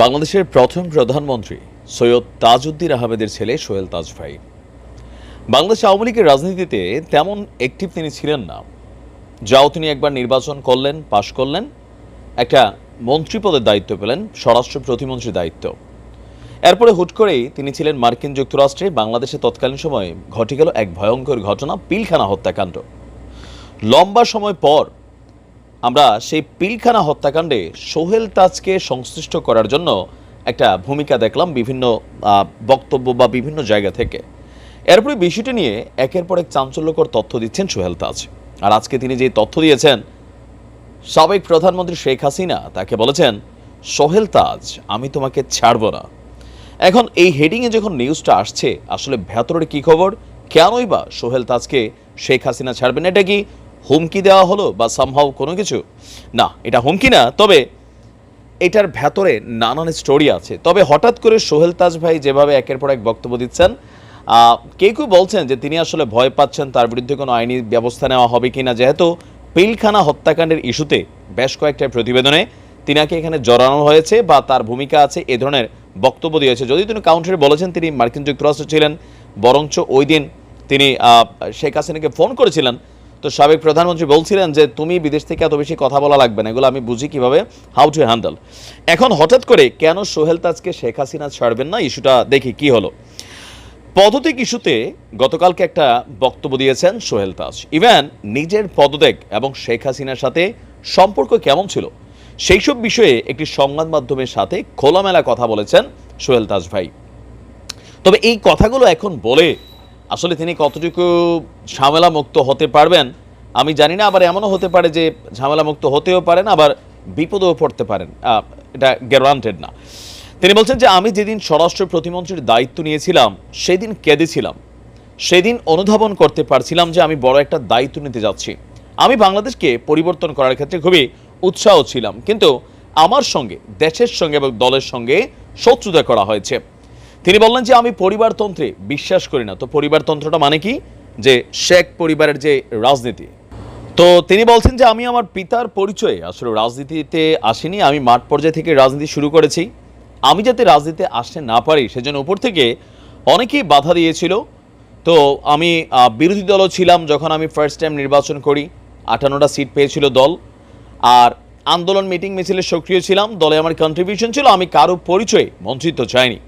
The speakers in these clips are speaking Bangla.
বাংলাদেশের প্রথম প্রধানমন্ত্রী সৈয়দ তাজউদ্দিন আহমেদের ছেলে সোহেল তাজ ভাই বাংলাদেশ আওয়ামী লীগের রাজনীতিতে তেমন একটিভ তিনি ছিলেন না। যাও তিনি একবার নির্বাচন করলেন, পাশ করলেন, একটা মন্ত্রী পদের দায়িত্ব পেলেন, স্বরাষ্ট্র প্রতিমন্ত্রীর দায়িত্ব। এরপরে হুট করেই তিনি ছিলেন মার্কিন যুক্তরাষ্ট্রে, বাংলাদেশে তৎকালীন সময়ে ঘটে গেল এক ভয়ঙ্কর ঘটনা, পিলখানা হত্যাকাণ্ড। লম্বা সময় পর আমরা সেই পিলখানা হত্যাকাণ্ডে সোহেল তাজকে সংশ্লিষ্ট করার জন্য একটা ভূমিকা দেখলাম বিভিন্ন বক্তব্য বা বিভিন্ন জায়গা থেকে। এরপরে বিষয়টি নিয়ে একের পর এক চাঞ্চল্যকর তথ্য দিচ্ছেন সোহেল তাজ। আর আজকে তিনি যে তথ্য দিয়েছেন, সাবেক প্রধানমন্ত্রী শেখ হাসিনা তাকে বলেছেন, সোহেল তাজ, আমি তোমাকে ছাড়ব না। এখন এই হেডিংয়ে যখন নিউজটা আসছে, আসলে ভেতরের কি খবর? কেনই বা সোহেল তাজকে শেখ হাসিনা ছাড়বেন? এটা কি হুমকি দেওয়া হলো বা সামহাও কোনো কিছু? না, এটা হুমকি না, তবে এটার ভেতরে নানান স্টোরি আছে। তবে হঠাৎ করে সোহেল তাজ ভাই যেভাবে একের পর এক বক্তব্য দিচ্ছেন কেউ কেউ বলছেন যে তিনি আসলে ভয় পাচ্ছেন, তার বিরুদ্ধে কোনো আইনি ব্যবস্থা নেওয়া হবে কিনা, যেহেতু পিলখানা হত্যাকাণ্ডের ইস্যুতে বেশ কয়েকটা প্রতিবেদনে তিনাকে এখানে জড়ানো হয়েছে বা তার ভূমিকা আছে, এ ধরনের বক্তব্য দিয়েছে। যদি তিনি কাউন্টারে বলেছেন, তিনি মার্কিন যুক্তরাষ্ট্র ছিলেন, বরঞ্চ ওই দিন তিনি শেখ হাসিনাকে ফোন করেছিলেন তো সাবেক প্রধানমন্ত্রী বলছিলেন যে, তুমি বিদেশ থেকে এত বেশি কথা বলা লাগবে না। এগুলো আমি বুঝি কীভাবে? হাউ টু হ্যান্ডেল এখন হঠাৎ করে কেন সোহেল তাজকে শেখ হাসিনা ছাড়বেন না? ইস্যুটা দেখি কি হলো। পদত্যাগ ইস্যুতে গতকালকে একটা বক্তব্য দিয়েছেন সোহেল তাজ। ইভেন নিজের পদত্যাগ এবং শেখ হাসিনার সাথে সম্পর্ক কেমন ছিল? সেই সব বিষয়ে একটি সংবাদ মাধ্যমের সাথে খোলামেলা কথা বলেছেন সোহেল তাজ ভাই। তবে এই কথাগুলো এখন বলে আসলে তিনি কতটুকু ঝামেলা মুক্ত হতে পারবেন, আমি জানি না, আবার এমনও হতে পারে যে ঝামেলা মুক্ত হতেও পারেন, আবার বিপদেও পড়তে পারেন। এটা গ্যারান্টেড না। তিনি বলছেন যে, আমি যেদিন স্বরাষ্ট্র প্রতিমন্ত্রীর দায়িত্ব নিয়েছিলাম, সেদিন কেঁদেছিলাম সেদিন অনুধাবন করতে পারছিলাম যে, আমি বড় একটা দায়িত্ব নিতে যাচ্ছি। আমি বাংলাদেশকে পরিবর্তন করার ক্ষেত্রে খুবই উৎসাহ ছিলাম, কিন্তু আমার সঙ্গে, দেশের সঙ্গে এবং দলের সঙ্গে শত্রুতা করা হয়েছে। তিনি বললেন যে, আমি পরিবারতন্ত্রে বিশ্বাস করি না। তো পরিবারতন্ত্রটা মানে কি? যে, শেখ পরিবারের যে রাজনীতি। তো তিনি বলছেন যে, আমি আমার পিতার পরিচয়ে আসলে রাজনীতিতে আসিনি। আমি মাঠ পর্যায়ে থেকে রাজনীতি শুরু করেছি। আমি যাতে রাজনীতিতে আসতে না পারি, সেজন্য উপর থেকে অনেকেই বাধা দিয়েছিল। তো আমি বিরোধী দলও ছিলাম যখন আমি ফার্স্ট টাইম নির্বাচন করি। আটান্নটা সিট পেয়েছিল দল। আর আন্দোলন মিটিং মিছিলে সক্রিয় ছিলাম। দলে আমার কন্ট্রিবিউশন ছিল। আমি কারও পরিচয়ে মন্ত্রিত্ব চাইনি।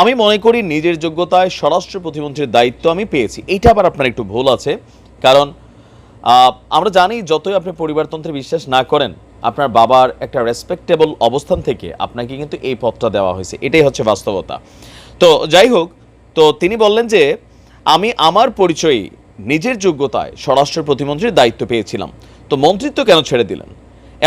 আমি মনে করি নিজের যোগ্যতায় স্বরাষ্ট্র প্রতিমন্ত্রীর দায়িত্ব আমি পেয়েছি। এইটা আবার আপনার একটু ভুল আছে। কারণ আমরা জানি যতই আপনি পরিবারতন্ত্রে বিশ্বাস না করেন, আপনার বাবার একটা রেসপেক্টেবল অবস্থান থেকে আপনাকে কিন্তু এই পথটা দেওয়া হয়েছে। এটাই হচ্ছে বাস্তবতা। তো যাই হোক, তো তিনি বললেন যে, আমি আমার পরিচয়ে নিজের যোগ্যতায় স্বরাষ্ট্র প্রতিমন্ত্রীর দায়িত্ব পেয়েছিলাম। তো মন্ত্রিত্ব কেন ছেড়ে দিলেন?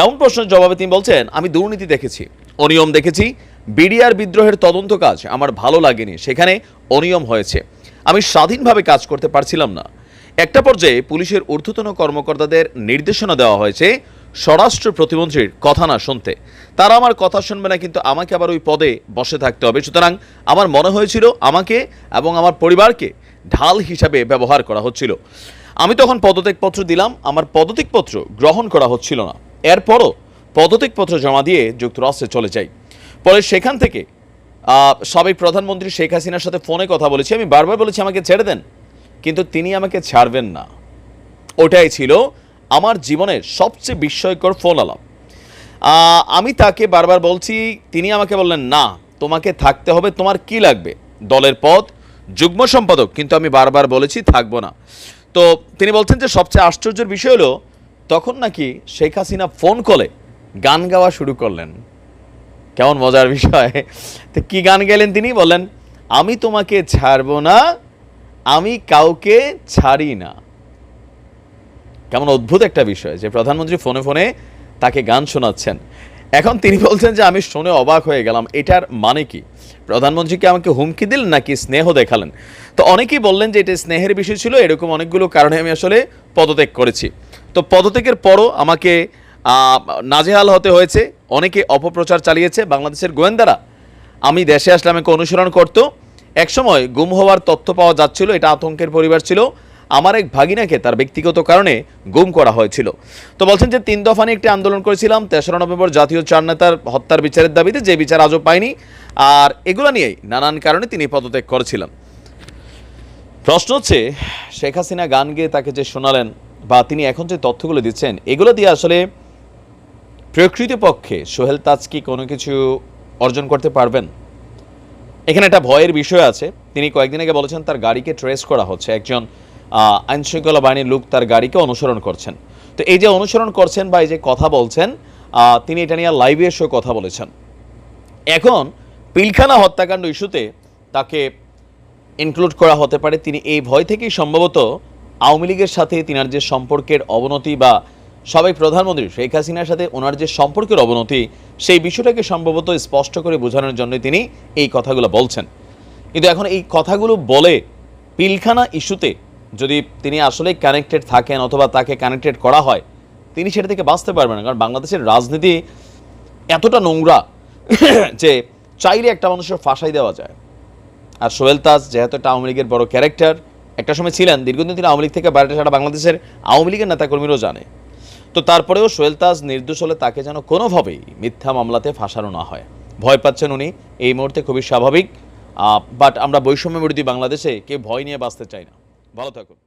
এমন প্রশ্নের জবাবে তিনি বলছেন, আমি দুর্নীতি দেখেছি, অনিয়ম দেখেছি বিডিআর বিদ্রোহের তদন্ত কাজ আমার ভালো লাগেনি, সেখানে অনিয়ম হয়েছে। আমি স্বাধীনভাবে কাজ করতে পারছিলাম না। একটা পর্যায়ে পুলিশের ঊর্ধ্বতন কর্মকর্তাদের নির্দেশনা দেওয়া হয়েছে, স্বরাষ্ট্র প্রতিমন্ত্রীর কথা না শুনতে। তারা আমার কথা শুনবে না, কিন্তু আমাকে আবার ওই পদে বসে থাকতে হবে। সুতরাং আমার মনে হয়েছিল আমাকে এবং আমার পরিবারকে ঢাল হিসাবে ব্যবহার করা হচ্ছিল। আমি তখন পদত্যাগপত্র দিলাম, আমার পদত্যাগপত্র গ্রহণ করা হচ্ছিল না। এরপরও পদত্যাগপত্র জমা দিয়ে যুক্তরাষ্ট্রে চলে যাই। পরে সেখান থেকে সাবেক প্রধানমন্ত্রী শেখ হাসিনার সাথে ফোনে কথা বলেছি, আমি বারবার বলেছি আমাকে ছেড়ে দেন, কিন্তু তিনি আমাকে ছাড়বেন না। ওটাই ছিল আমার জীবনের সবচেয়ে বিস্ময়কর ফোন আলাপ। আমি তাকে বারবার বলছি, তিনি আমাকে বললেন, না, তোমাকে থাকতে হবে, তোমার কি লাগবে? দলের পদ, যুগ্ম সম্পাদক। কিন্তু আমি বারবার বলেছি, থাকব না। তো তিনি বলছেন যে, সবচেয়ে আশ্চর্যের বিষয় হলো, তখন নাকি শেখ হাসিনা ফোন কলে গান গাওয়া শুরু করলেন। কেমন মজার বিষয়? তো কি গান গেলেন তিনি? বলেন আমি তোমাকে ছাড়বো না, আমি কাউকে ছাড়ি না। কেমন অদ্ভুত একটা বিষয় যে প্রধানমন্ত্রী ফোনে ফোনে তাকে গান শোনাচ্ছেন। এখন তিনি বলছেন যে, আমি শুনে অবাক হয়ে গেলাম, এটার মানে কি? প্রধানমন্ত্রীকে আমাকে হুমকি দিলেন নাকি স্নেহ দেখালেন? তো অনেকেই বললেন যে, এটা স্নেহের বিষয় ছিল, এরকম অনেকগুলো কারণে আমি আসলে পদত্যাগ করেছি। তো পদত্যাগের পরও আমাকে নাজেহাল হতে হয়েছে। অনেকে অপপ্রচার চালিয়েছে। বাংলাদেশের গোয়েন্দারা, আমি দেশে আসলে আমাকে অনুসরণ করতো। একসময় গুম হওয়ার তথ্য পাওয়া যাচ্ছিল, এটা আতঙ্কের পরিবার ছিল। আমার এক ভাগিনাকে তার ব্যক্তিগত কারণে গুম করা হয়েছিল। তো বলছেন যে, তিন দফা নিয়ে একটি আন্দোলন করেছিলাম, তেসরা নভেম্বর জাতীয় চার নেতার হত্যার বিচারের দাবিতে। যে বিচার আজও পায়নি আর এগুলো নিয়েই নানান কারণে তিনি পদত্যাগ করেছিলেন। প্রশ্ন হচ্ছে, শেখ হাসিনা গান গেয়ে তাকে যে শোনালেন, বা তিনি এখন যে তথ্যগুলো দিচ্ছেন, এগুলো দিয়ে আসলে প্রকৃতপক্ষে সোহেল তাজ কি কোনো কিছু অর্জন করতে পারবেন? এখানে একটা ভয়ের বিষয় আছে। তিনি কয়েকদিন আগে বলেছেন তার গাড়িকে ট্রেস করা হচ্ছে। একজন আইন শৃঙ্খলা বাহিনীর লোক তার গাড়িকে অনুসরণ করছেন। তো এই যে অনুসরণ করছেন বা এই যে কথা বলছেন তিনি এটা নিয়ে লাইভে এসেও কথা বলেছেন। এখন পিলখানা হত্যাকাণ্ড ইস্যুতে তাকে ইনক্লুড করা হতে পারে। তিনি এই ভয় থেকেই সম্ভবত আওয়ামী লীগের সাথে তিনার যে সম্পর্কের অবনতি বা সবাই প্রধানমন্ত্রী শেখ হাসিনার সাথে ওনার যে সম্পর্কের অবনতি, সেই বিষয়টাকে সম্ভবত স্পষ্ট করে বোঝানোর জন্য তিনি এই কথাগুলো বলছেন। কিন্তু এখন এই কথাগুলো বলে পিলখানা ইস্যুতে যদি তিনি আসলে কানেক্টেড থাকেন অথবা তাকে কানেক্টেড করা হয়, তিনি সেটা থেকে বাঁচতে পারবেন কারণ বাংলাদেশের রাজনীতি এতটা নোংরা যে চাইলে একটা মানুষের ফাঁসাই দেওয়া যায়। আর সোহেল তাজ যেহেতু একটা আওয়ামী লীগের বড় ক্যারেক্টার, একটা সময় ছিলেন, দীর্ঘদিন তিনি আওয়ামী লীগ থেকে বাইরে সারা বাংলাদেশের আওয়ামী লীগের নেতাকর্মীরাও জানে। তো তারপরেও সোহেল তাজ নির্দোষ হলে তাকে যেন কোনোভাবেই মিথ্যা মামলাতে ফাঁসানো না হয়। ভয় পাচ্ছেন উনি, এই মুহূর্তে খুবই স্বাভাবিক। বাট আমরা বৈষম্য বিরোধী বাংলাদেশে কেউ ভয় নিয়ে বাঁচতে চাই না। ভালো থাকুন।